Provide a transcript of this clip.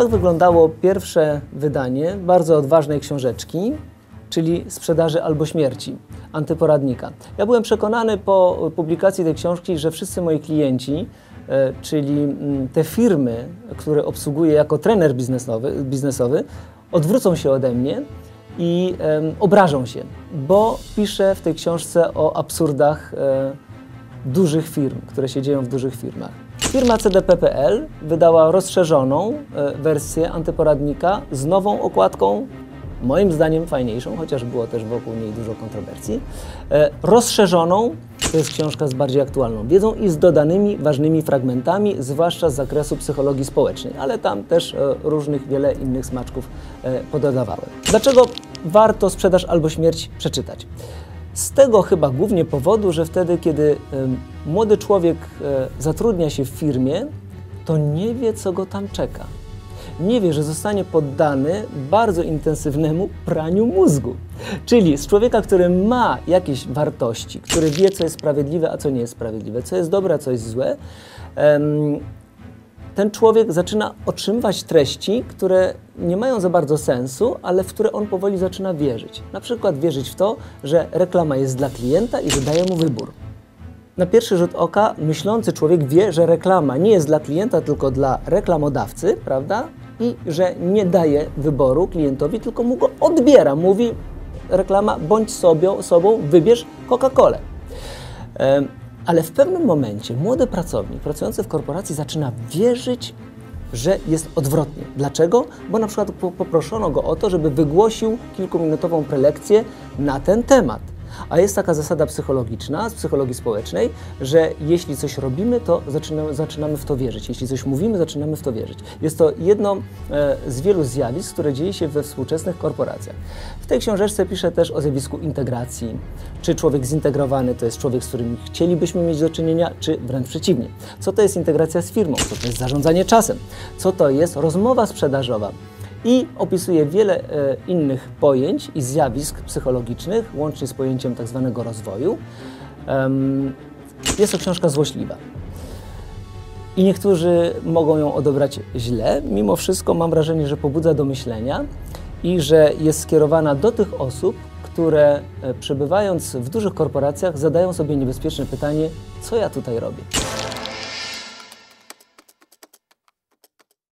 Tak wyglądało pierwsze wydanie bardzo odważnej książeczki, czyli Sprzedaży albo śmierci, antyporadnika. Ja byłem przekonany po publikacji tej książki, że wszyscy moi klienci, e, czyli mm, te firmy, które obsługuję jako trener biznesowy, biznesowy odwrócą się ode mnie i obrażą się, bo piszę w tej książce o absurdach e, dużych firm, które się dzieją w dużych firmach. Firma CDP.pl wydała rozszerzoną e, wersję antyporadnika z nową okładką, moim zdaniem fajniejszą, chociaż było też wokół niej dużo kontrowersji. E, rozszerzoną to jest książka z bardziej aktualną wiedzą i z dodanymi ważnymi fragmentami, zwłaszcza z zakresu psychologii społecznej, ale tam też e, różnych wiele innych smaczków pododawałem. Dlaczego warto sprzedaż albo śmierć przeczytać? Z tego chyba głównie powodu, że wtedy, kiedy młody człowiek e, zatrudnia się w firmie, to nie wie, co go tam czeka. Nie wie, że zostanie poddany bardzo intensywnemu praniu mózgu. Czyli z człowieka, który ma jakieś wartości, który wie, co jest sprawiedliwe, a co nie jest sprawiedliwe, co jest dobre, a co jest złe, ten człowiek zaczyna otrzymywać treści, które nie mają za bardzo sensu, ale w które on powoli zaczyna wierzyć. Na przykład wierzyć w to, że reklama jest dla klienta i że daje mu wybór. Na pierwszy rzut oka myślący człowiek wie, że reklama nie jest dla klienta, tylko dla reklamodawcy, prawda? I że nie daje wyboru klientowi, tylko mu go odbiera. Mówi reklama, bądź sobie, sobą, wybierz Coca-Colę. Ale w pewnym momencie młody pracownik pracujący w korporacji zaczyna wierzyć, że jest odwrotnie. Dlaczego? Bo na przykład po- poproszono go o to, żeby wygłosił kilkuminutową prelekcję na ten temat. A jest taka zasada psychologiczna, z psychologii społecznej, że jeśli coś robimy, to zaczynamy, zaczynamy w to wierzyć. Jeśli coś mówimy, zaczynamy w to wierzyć. Jest to jedno e, z wielu zjawisk, które dzieje się we współczesnych korporacjach. W tej książeczce piszę też o zjawisku integracji. Czy człowiek zintegrowany to jest człowiek, z którym chcielibyśmy mieć do czynienia, czy wręcz przeciwnie. Co to jest integracja z firmą? Co to jest zarządzanie czasem? Co to jest rozmowa sprzedażowa? I opisuje wiele e, innych pojęć i zjawisk psychologicznych, łącznie z pojęciem tak zwanego rozwoju. Jest to książka złośliwa. I niektórzy mogą ją odebrać źle. Mimo wszystko mam wrażenie, że pobudza do myślenia i że jest skierowana do tych osób, które e, przebywając w dużych korporacjach zadają sobie niebezpieczne pytanie, co ja tutaj robię.